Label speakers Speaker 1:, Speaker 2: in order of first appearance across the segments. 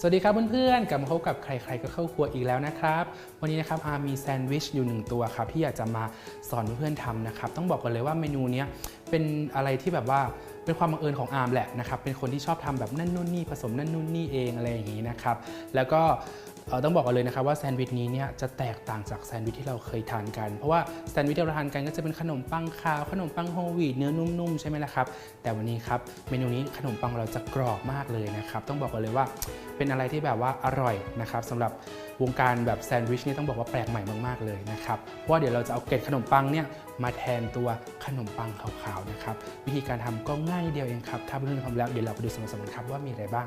Speaker 1: สวัสดีครับเพื่อนๆ กลับมาพบกับใครๆก็เข้าครัวอีกแล้วนะครับ วันนี้นะครับอามีแซนด์วิชอยู่หนึ่งตัวครับที่อยากจะมาสอนเพื่อนๆทำนะครับ ต้องบอกกันเลยว่าเมนูนี้เป็นอะไรที่แบบว่าเป็นความบังเอิญของอาร์มแหละนะครับ เป็นคนที่ชอบทำแบบนั่นนู่นนี่ผสมนั่นนู่นนี่เองอะไรอย่างนี้นะครับ แล้วก็ ต้องบอกกันเลยนะครับว่าแซนด์วิชนี้เนี่ยจะแตกต่างจากแซนด์วิชที่เราเคยทานกัน เพราะว่าแซนด์วิชที่เราทานกันก็จะเป็นขนมปังขาว ขนมปังโฮลวีตเนื้อนุ่มๆใช่ไหมล่ะครับ แต่วันนี้ครับเมนูนี้ขนมปังเราจะกรอบมากเลยนะครับ ต้องบอกกันเลยว่าเป็นอะไรที่แบบว่าอร่อยนะครับสำหรับวงการแบบแซนด์วิชนี่ต้องบอกว่าแปลกใหม่มากๆเลยนะครับ เพราะว่าเดี๋ยวเราจะเอาเกล็ดขนมปังเนี่ยมาแทนตัวขนมปังขาวๆนะครับ วิธีการทำก็ง่ายนิดเดียวเองครับ ถ้าเพื่อนๆพร้อมแล้วเดี๋ยวเราไปดูส่วนผสมกันครับว่ามีอะไรบ้าง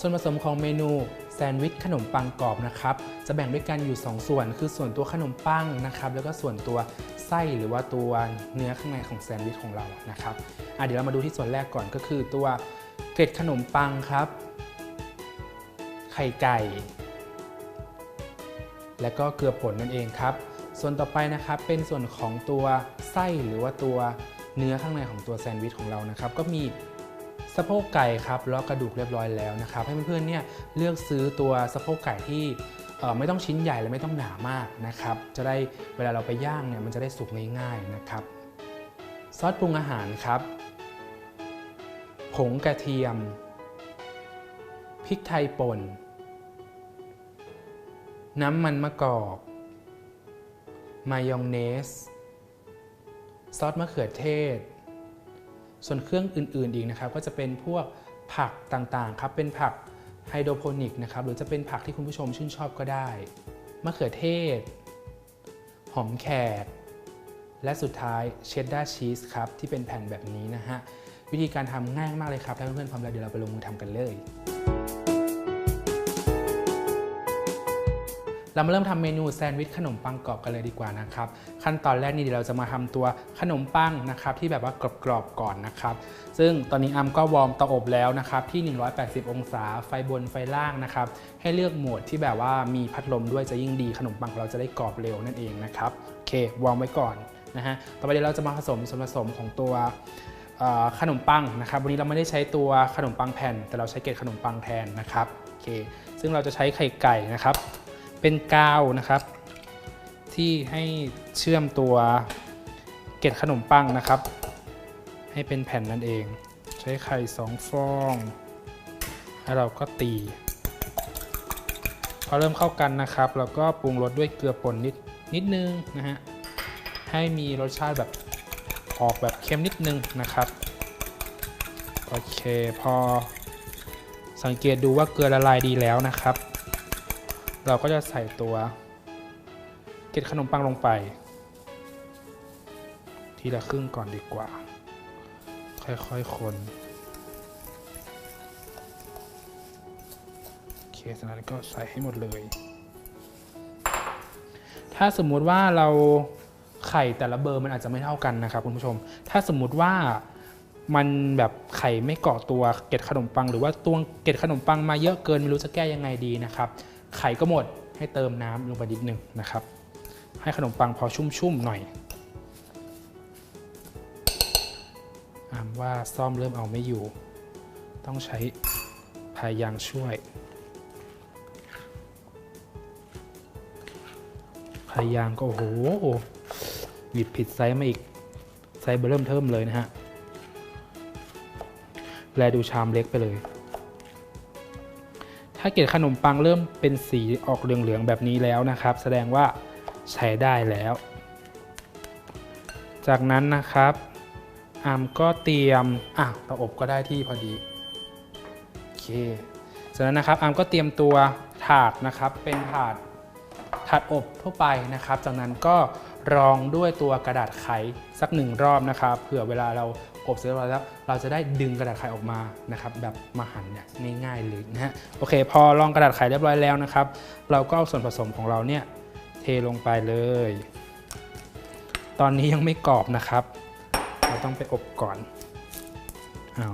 Speaker 1: ส่วนผสมของเมนูแซนด์วิชขนมปังกรอบนะครับ จะแบ่งด้วยกันอยู่ 2 ส่วน คือส่วนตัวขนมปังนะครับ แล้วก็ส่วนตัวไส้หรือว่าตัวเนื้อข้างในของแซนด์วิชของเรานะครับเดี๋ยวเรามาดูที่ส่วนแรกก่อนก็คือตัวเกล็ดขนมปังครับ ไข่ไก่ และก็เกลือป่นนั่นเองครับ ส่วนต่อไปนะครับเป็นส่วนของตัวไส้หรือว่าตัวเนื้อข้างในของตัวแซนด์วิชของเรานะครับ ก็มี สะโพกไก่ครับแล้วกระดูกเรียบร้อยแล้วนะครับ ให้เพื่อนๆเนี่ยเลือกซื้อตัวสะโพกไก่ที่ไม่ต้องชิ้นใหญ่และไม่ต้องหนามากนะครับ จะได้เวลาเราไปย่างเนี่ยมันจะได้สุกง่ายๆนะครับ ซอสปรุงอาหารครับ ผงกระเทียม พริกไทยป่น น้ำมันมะกอก มายองเนส ซอสมะเขือเทศ ส่วนเครื่องอื่น ๆ อีกนะครับก็จะเป็นพวกผักต่างๆครับเป็นผักไฮโดรโปนิกนะครับหรือจะเป็นผักที่คุณผู้ชมชื่นชอบก็ได้มะเขือเทศ หอมแขก และสุดท้ายเชดดาร์ชีสครับที่เป็นแผ่นแบบนี้นะฮะวิธีการทำง่ายมากเลยครับถ้าเพื่อนๆพร้อมแล้วเดี๋ยวเราไปลงมือทำกันเลย เรามาเริ่มทำเมนูแซนด์วิชขนมปังกรอบกันเลยดีกว่านะครับขั้นตอนแรกนี่เดี๋ยวเราจะมาทำตัวขนมปังนะครับที่แบบว่ากรอบๆก่อนนะครับ ซึ่งตอนนี้อัมก็วอร์มเตาอบแล้วนะครับที่ 180 องศาไฟบนไฟล่างนะครับให้เลือกโหมดที่แบบว่ามีพัดลมด้วยจะยิ่งดีขนมปังของเราจะได้กรอบเร็วนั่นเองนะครับโอเควอร์มไว้ก่อนนะฮะต่อไปเดี๋ยวเราจะมาผสมส่วนผสมของตัวขนมปังนะครับ วันนี้เราไม่ได้ใช้ตัวขนมปังแผ่น แต่เราใช้เกล็ดขนมปังแทนนะครับโอเคซึ่งเราจะใช้ไข่ไก่นะครับ เป็นกาวนะครับ ที่ให้เชื่อมตัวเกล็ดขนมปังนะครับ ให้เป็นแผ่นนั่นเอง ใช้ไข่สองฟองแล้วเราก็ตีพอเริ่มเข้ากันนะครับ เราก็ปรุงรสด้วยเกลือป่นนิดนิดนึงนะฮะให้มีรสชาติแบบออกแบบเค็มนิดนึงนะครับโอเคพอสังเกตดูว่าเกลือละลายดีแล้วนะครับ เราก็จะใส่ตัวเกล็ดขนมปังลงไป ทีละครึ่งก่อนดีกว่า ค่อยๆคนโอเคสนั้นก็ใส่ให้หมดเลย ถ้าสมมุติว่าเราไข่แต่ละเบอร์มันอาจจะไม่เท่ากันนะครับคุณผู้ชม ถ้าสมมุติว่ามันแบบไข่ไม่เกาะตัวเกล็ดขนมปัง หรือว่าตัวเกล็ดขนมปังมาเยอะเกินไม่รู้จะแก้ยังไงดีนะครับ ไข่ก็หมดให้เติมน้ำลงไปนิดหนึ่งนะครับ ให้ขนมปังพอชุ่มๆหน่อยอามว่าซ่อมเริ่มเอาไม่อยู่ ต้องใช้พายางช่วย พายางก็โอ้โหหยิบผิดไซส์มาอีก ไซส์เบอร์เริ่มเทิมเลยนะฮะ แลดูชามเล็กไปเลย ถ้าเกล็ดขนมปังเริ่มเป็นสีออกเหลืองๆแบบนี้แล้วนะครับ แสดงว่าใช้ได้แล้ว จากนั้นนะครับอามก็เตรียมอะเตาอบก็ได้ที่พอดีโอเคจากนั้นนะครับอามก็เตรียมตัวถาดนะครับเป็นถาดถาดอบทั่วไปนะครับ จากนั้นก็รองด้วยตัวกระดาษไขสักหนึ่งรอบนะครับเผื่อเวลาเรา อบเสร็จเรียบร้อยแล้ว เราจะได้ดึงกระดาษไขออกมานะครับแบบมาหั่นเนี่ยง่ายๆเลยนะฮะโอเค พอรองกระดาษไขเรียบร้อยแล้วนะครับ เราก็เอาส่วนผสมของเราเนี่ยเทลงไปเลย ตอนนี้ยังไม่กรอบนะครับ เราต้องไปอบก่อนเอา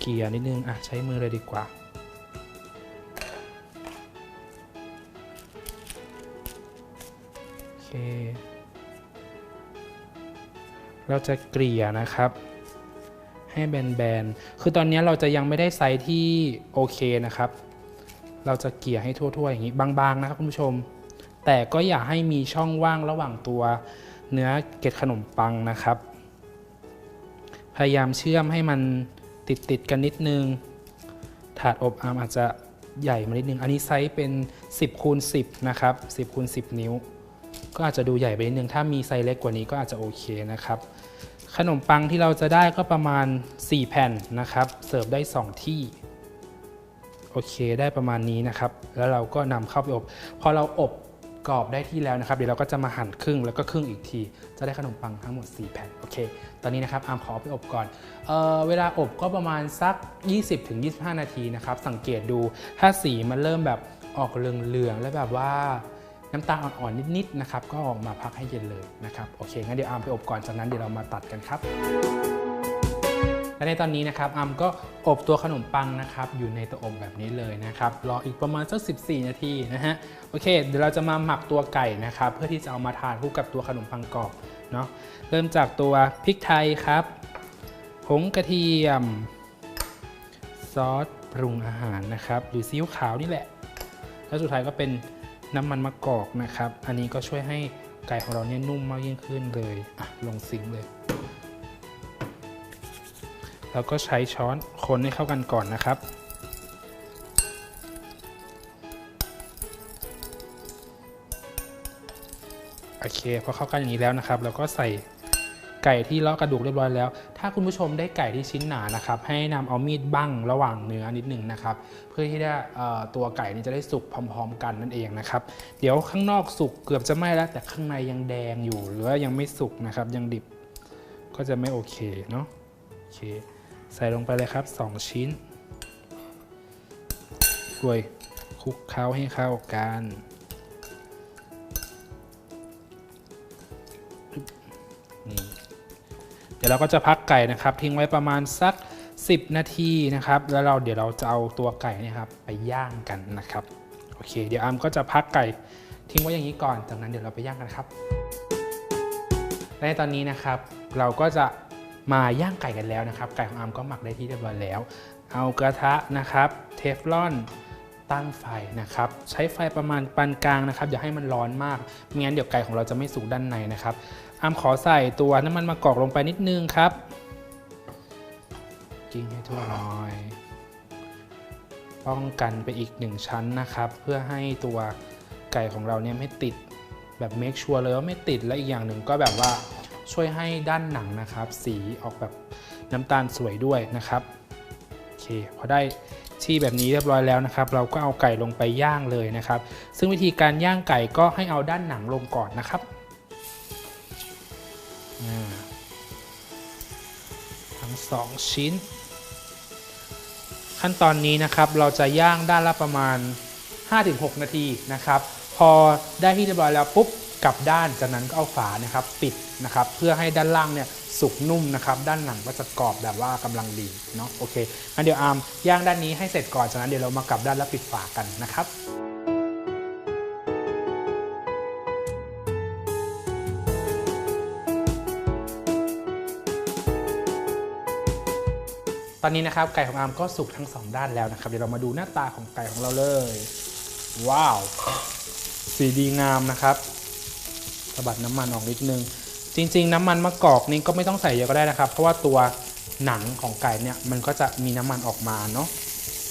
Speaker 1: เกลี่ยนิดนึงอะใช้มือเลยดีกว่าโอเค เราจะเกลี่ยนะครับ ให้แบนๆ คือตอนนี้เราจะยังไม่ได้ไซส์ที่โอเคนะครับ เราจะเกลี่ยให้ทั่วๆ อย่างนี้บางๆนะครับคุณผู้ชม แต่ก็อย่าให้มีช่องว่างระหว่างตัวเนื้อเกล็ดขนมปังนะครับ พยายามเชื่อมให้มันติดๆกันนิดนึง ถาดอบอามอาจจะใหญ่มานิดนึง อันนี้ไซส์เป็น 10คูณ10 นะครับ 10คูณ10 นิ้ว ก็อาจจะดูใหญ่ไปนิดนึง ถ้ามีไซส์เล็กกว่านี้ก็อาจจะโอเคนะครับ ขนมปังที่เราจะได้ก็ประมาณ 4 แผ่นนะครับ เสิร์ฟได้ 2 ที่ โอเคได้ประมาณนี้นะครับ แล้วเราก็นำเข้าไปอบ พอเราอบกรอบได้ที่แล้วนะครับ เดี๋ยวเราก็จะมาหั่นครึ่งแล้วก็ครึ่งอีกที จะได้ขนมปังทั้งหมด 4 แผ่น โอเค ตอนนี้นะครับ อามขอไปอบก่อนเออเวลาอบก็ประมาณสัก 20-25 นาทีนะครับ สังเกตดู ถ้าสีมันเริ่มแบบออกเหลืองๆ แล้วแบบว่า น้ำตาลอ่อนๆนิดๆนะครับก็ออกมาพักให้เย็นเลยนะครับโอเคงั้นเดี๋ยวอาร์มไปอบก่อนจากนั้นเดี๋ยวเรามาตัดกันครับ และในตอนนี้นะครับอาร์มก็อบตัวขนมปังนะครับอยู่ในเตาอบแบบนี้เลยนะครับรออีกประมาณสัก 14 นาทีนะฮะโอเค เดี๋ยวเราจะมาหมักตัวไก่นะครับเพื่อที่จะเอามาทานคู่กับตัวขนมปังกรอบเนาะเริ่มจากตัวพริกไทยครับผงกระเทียม ซอสปรุงอาหารนะครับ หรือซีอิ๊วขาวนี่แหละ แล้วสุดท้ายก็เป็น น้ำมันมะกอกนะครับ อันนี้ก็ช่วยให้ไก่ของเราเนี่ยนุ่มมากยิ่งขึ้นเลยอะลงซิงเลย แล้วก็ใช้ช้อนคนให้เข้ากันก่อนนะครับ โอเคพอเข้ากันอย่างนี้แล้วนะครับ เราก็ใส่ ไก่ที่เลาะกระดูกเรียบร้อยแล้ว ถ้าคุณผู้ชมได้ไก่ที่ชิ้นหนานะครับให้นำเอามีดบั้งระหว่างเนื้อนิดหนึ่งนะครับ เพื่อที่ได้ตัวไก่นี้จะได้สุกพร้อม ๆ กันนั่นเองนะครับ เดี๋ยวข้างนอกสุกเกือบจะไหม้แล้ว แต่ข้างในยังแดงอยู่หรือว่ายังไม่สุกนะครับยังดิบก็จะไม่โอเคเนาะโอเคใส่ลงไปเลยครับ 2 ชิ้นรวยคลุกเคล้าให้เข้ากันนี่ ดี๋ยวเราก็จะพักไก่นะครับ ทิ้งไว้ประมาณสัก 10 นาทีนะครับ แล้วเราเดี๋ยวเราจะเอาตัวไก่นี่ครับไปย่างกันนะครับโอเค เดี๋ยวอามก็จะพักไก่ทิ้งไว้อย่างนี้ก่อนจากนั้นเดี๋ยวเราไปย่างกันครับและในตอนนี้นะครับเราก็จะมาย่างไก่กันแล้วนะครับ ไก่ของอามก็หมักได้ที่เรียบร้อยแล้ว เอากระทะนะครับ เทฟลอน ตั้งไฟนะครับ ใช้ไฟประมาณปานกลางนะครับ อย่าให้มันร้อนมากไม่งั้นเดี๋ยวไก่ของเราจะไม่สุกด้านในนะครับอามขอใส่ตัวน้ำมันมะกอกลงไปนิดนึงครับกิ้งให้ทั่วหน่อย ป้องกันไปอีกหนึ่งชั้นนะครับ เพื่อให้ตัวไก่ของเราเนี่ยไม่ติดแบบเมคชัวร์เลยว่าไม่ติดและอีกอย่างหนึ่งก็แบบว่าช่วยให้ด้านหนังนะครับ สีออกแบบน้ำตาลสวยด้วยนะครับโอเคพอได้ ที่แบบนี้เรียบร้อยแล้วนะครับ เราก็เอาไก่ลงไปย่างเลยนะครับ ซึ่งวิธีการย่างไก่ก็ให้เอาด้านหนังลงก่อนนะครับทั้งสองชิ้น ขั้นตอนนี้นะครับเราจะย่างด้านละประมาณ 5-6 นาทีนะครับ พอได้ที่เรียบร้อยแล้วปุ๊บ กลับด้านจากนั้นก็เอาฝานะครับปิดนะครับเพื่อให้ด้านล่างเนี่ยสุกนุ่มนะครับด้านหนังก็จะกรอบแบบว่ากำลังดีเนาะโอเคงั้นเดี๋ยวอาร์มย่างด้านนี้ให้เสร็จก่อนจากนั้นเดี๋ยวเรามากลับด้านแล้วปิดฝากันนะครับตอนนี้นะครับไก่ของอาร์มก็สุกทั้งสองด้านแล้วนะครับเดี๋ยวเรามาดูหน้าตาของไก่ของเราเลย ว้าว สีดีงามนะครับ สะบัดน้ำมันออกนิดนึง จริง ๆ น้ำมันมะกอกนี่ก็ไม่ต้องใส่เยอะก็ได้นะครับ เพราะว่าตัวหนังของไก่เนี่ยมันก็จะมีน้ำมันออกมาเนาะ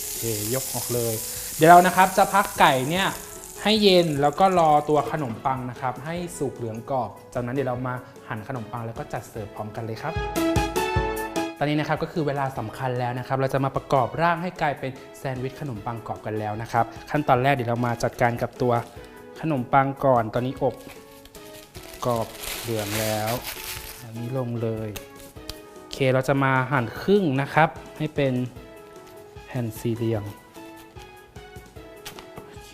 Speaker 1: โอเคยกออกเลย เดี๋ยวเรานะครับจะพักไก่เนี่ยให้เย็นแล้วก็รอตัวขนมปังนะครับ ให้สุกเหลืองกรอบ จากนั้นเดี๋ยวเรามาหั่นขนมปังแล้วก็จัดเสิร์ฟพร้อมกันเลยครับ ตอนนี้นะครับก็คือเวลาสำคัญแล้วนะครับ เราจะมาประกอบร่างให้กลายเป็นแซนด์วิชขนมปังกรอบกันแล้วนะครับ ขั้นตอนแรกเดี๋ยวเรามาจัดการกับตัวขนมปังก่อน ตอนนี้อบ กรอบเหลืองแล้วอันนี้ลงเลยโอเคเราจะมาหั่นครึ่งนะครับ ให้เป็นแผ่นสี่เหลี่ยมโอเค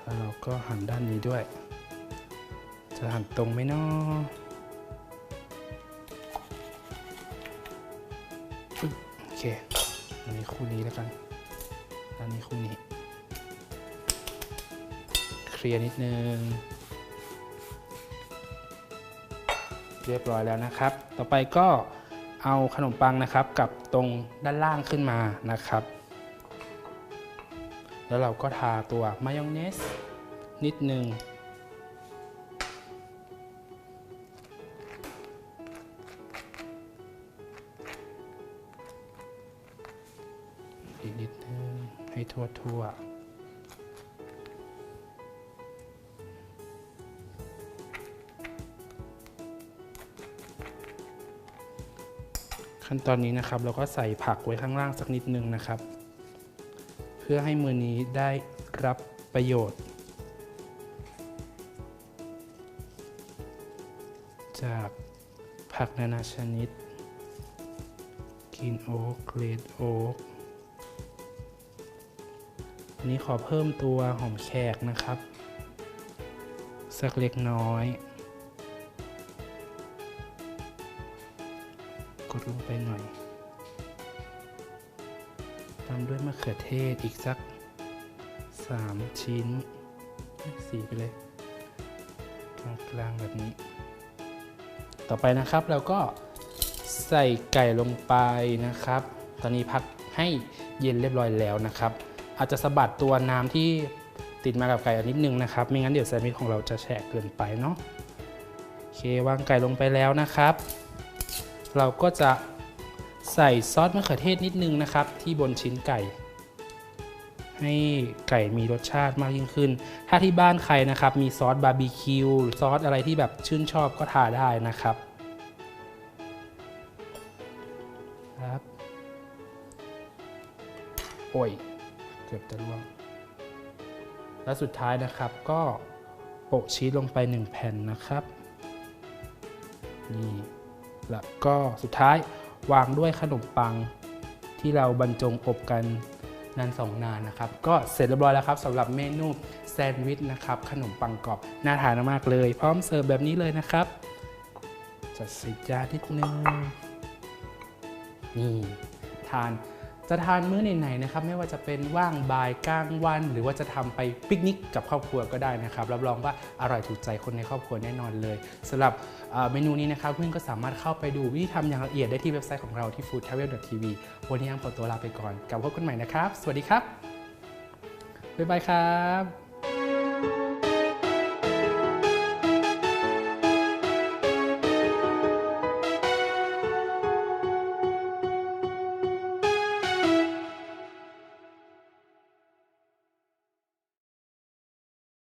Speaker 1: แล้วเราก็หั่นด้านนี้ด้วย จะหั่นตรงไหมเนาะโอเคอันนี้คู่นี้แล้วกันอันนี้คู่นี้ เคลียร์นิดนึง เรียบร้อยแล้วนะครับ ต่อไปก็เอาขนมปังนะครับกับตรงด้านล่างขึ้นมานะครับ แล้วเราก็ทาตัวมายองเนสนิดนึงอีกนิดนึงให้ทั่วทั่วๆ ขั้นตอนนี้นะครับเราก็ใส่ผักไว้ข้างล่างสักนิดนึงนะครับ เพื่อให้มือนี้ได้รับประโยชน์ จากผักนานาชนิดกินโอ๊กเกรดโอ๊กอันนี้ขอเพิ่มตัวหอมแขกนะครับ สักเล็กน้อย ดลงไปหน่อย ตามด้วยมะเขือเทศอีกสัก 3 ชิ้น4ไปเลยกลางๆแบบนี้ ต่อไปนะครับเราก็ใส่ไก่ลงไปนะครับ ตอนนี้พักให้เย็นเรียบร้อยแล้วนะครับ อาจจะสะบัดตัวน้ำที่ติดมากับไก่นิดนึงนะครับ ไม่งั้นเดี๋ยวแซนด์วิชของเราจะแฉะเกินไปเนาะ โอเควางไก่ลงไปแล้วนะครับ เราก็จะใส่ซอสมะเขือเทศนิดนึงนะครับ ที่บนชิ้นไก่ ให้ไก่มีรสชาติมากยิ่งขึ้น ถ้าที่บ้านใครนะครับ มีซอสบาร์บีคิวซอสอะไรที่แบบชื่นชอบก็ทาได้นะครับครับโอ้ยเกือบจะร่วง และสุดท้ายนะครับก็โปะชีสลงไป 1 แผ่นนะครับนี่ แล้วก็สุดท้ายวางด้วยขนมปังที่เราบรรจงอบกันนานสองนานนะครับ ก็เสร็จเรียบร้อยแล้วครับสำหรับเมนูแซนด์วิชนะครับ ขนมปังกรอบน่าทานมากเลย พร้อมเสิร์ฟแบบนี้เลยนะครับ จัดสิจานนิดนึงนี่ทาน จะทานมื้อไหนๆนะครับไม่ว่าจะเป็นว่างบ่ายกลางวัน หรือว่าจะทำไปปิกนิกกับครอบครัวก็ได้นะครับรับรองว่าอร่อยถูกใจคนในครอบครัวแน่นอนเลยสำหรับเอ่อเมนูนี้นะครับเพื่อนก็สามารถเข้าไปดูวิธีทำอย่างละเอียดได้ที่เว็บไซต์ของเราที่ foodtravel.tv วันนี้ยังขอตัวลาไปก่อนกลับพบกันใหม่นะครับ สวัสดีครับบ๊ายบายครับ